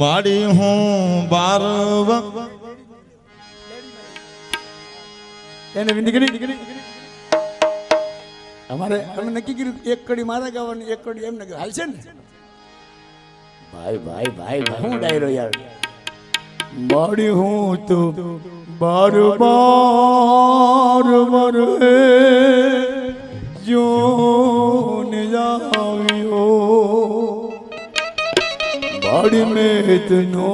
માડી હું બાર એને અમારે અમે નક્કી કર્યું એક કડી મારે ગાવાની એક કડી એમને હાલ હાલશે ને? ભાઈ ભાઈ ભાઈ ભાઈ. હું ડાયરો યાર. માડી હું તું બાર બાર માડી મેતનો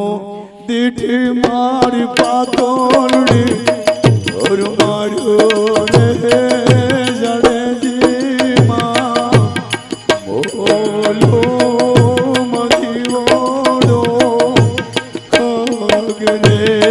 દીઠી મારી પાતોડી ઓર માર્યો રે ખગને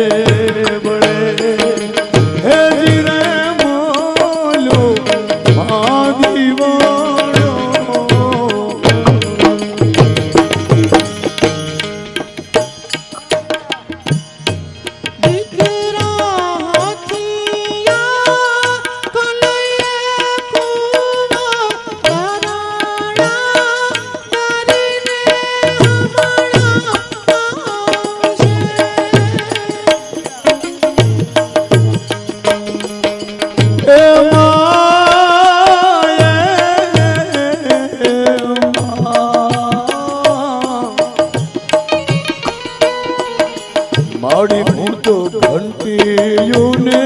માડી હું તો ઘંટીયુને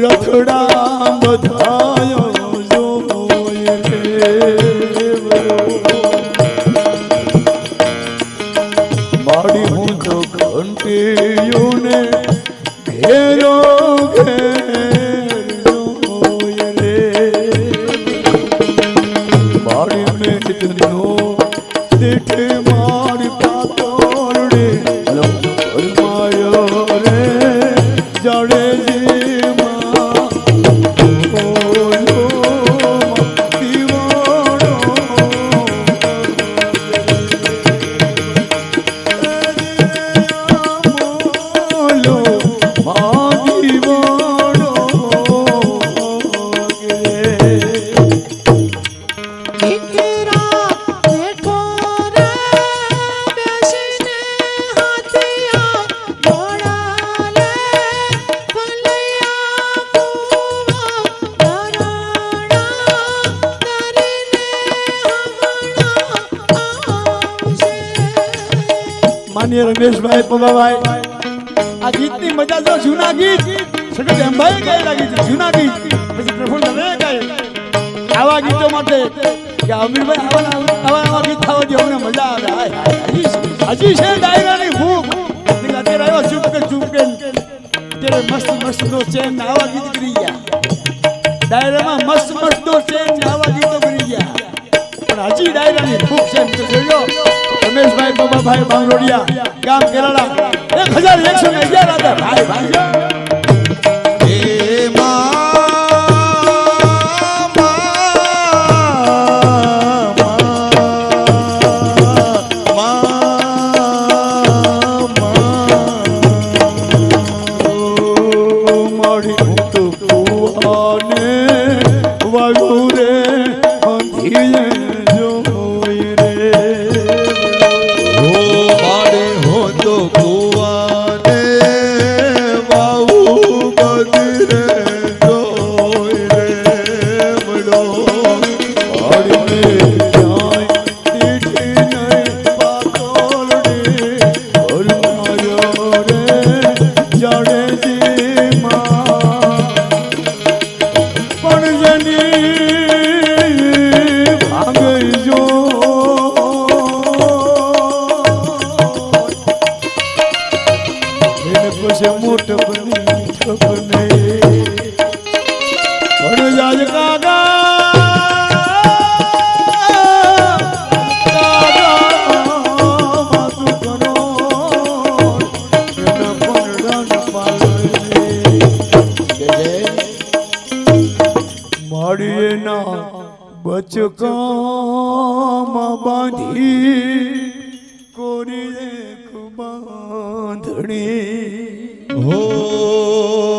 રખડા બધાયો જોય રે. માડી હું તો ઘંટીયુને ઘેરો ઘેર દેઠે મારી માન્ય રમેશભાઈ પવાભાઈ આ ગીતની મજા જો જૂના ગીત. સગત અંબાઈ ગાયેલા ગીત, જૂના ગીત. પછી પ્રફુલ્લ દવે ગાય. આવા ગીતો માટે કે અમીરભાઈ આવા આવા ગીત થવા દે અમને મજા આવે. હજી છે- ડાયરાની ભૂખ અત્યારે આવ્યો ચૂપ કે ચૂપ કે અત્યારે મસ્ત મસ્ત દો ચેન આવા ગીત કરી ગયા. ડાયરામાં મસ્ત મસ્ત દો ચેન આવા ગીતો કરી ગયા. પણ હજી ડાયરાની ભૂખ છે જોયો રમેશભાઈ બાબાભાઈ બાંગરોડિયા ગામ કેરાળા એક હજાર એકસો અગિયાર હતા ભાઈ ભાઈ કરો બચકામાં બાંધી કોરીએ બાંધણી. હો.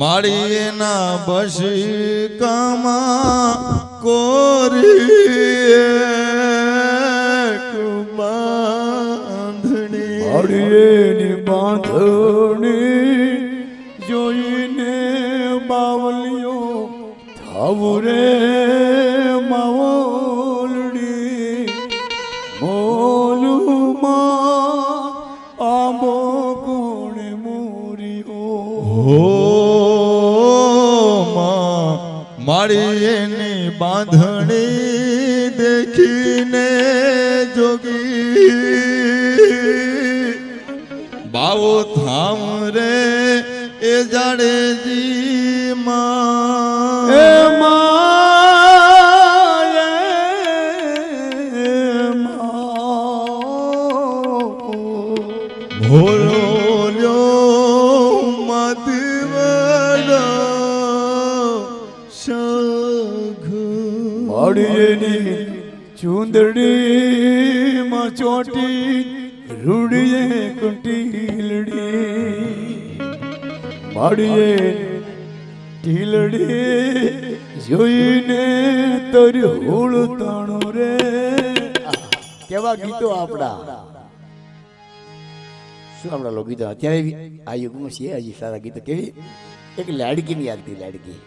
મારી એના બસી કમા કોરી બાંધણી બાંધણી જોઈને બાવલિયો થાવું રે. મારી એની બાંધણી દેખીને જોગી. બાવો થામ રે એ જાડેજી માં. એ માય ભોલો માળીએની ચૂંદડી માં ચોટી રૂડીએ કુટીલડી માળીએ ઢીલડી જોઈને તર હોળ તાણો રે. કેવા ગીતો આપણા. શું આપણા લોકો ગીતો? અત્યારે આ યુગમાં છે હજી સારા ગીતો. કેવી? એક લાડકીની યાદ હતી લાડકી.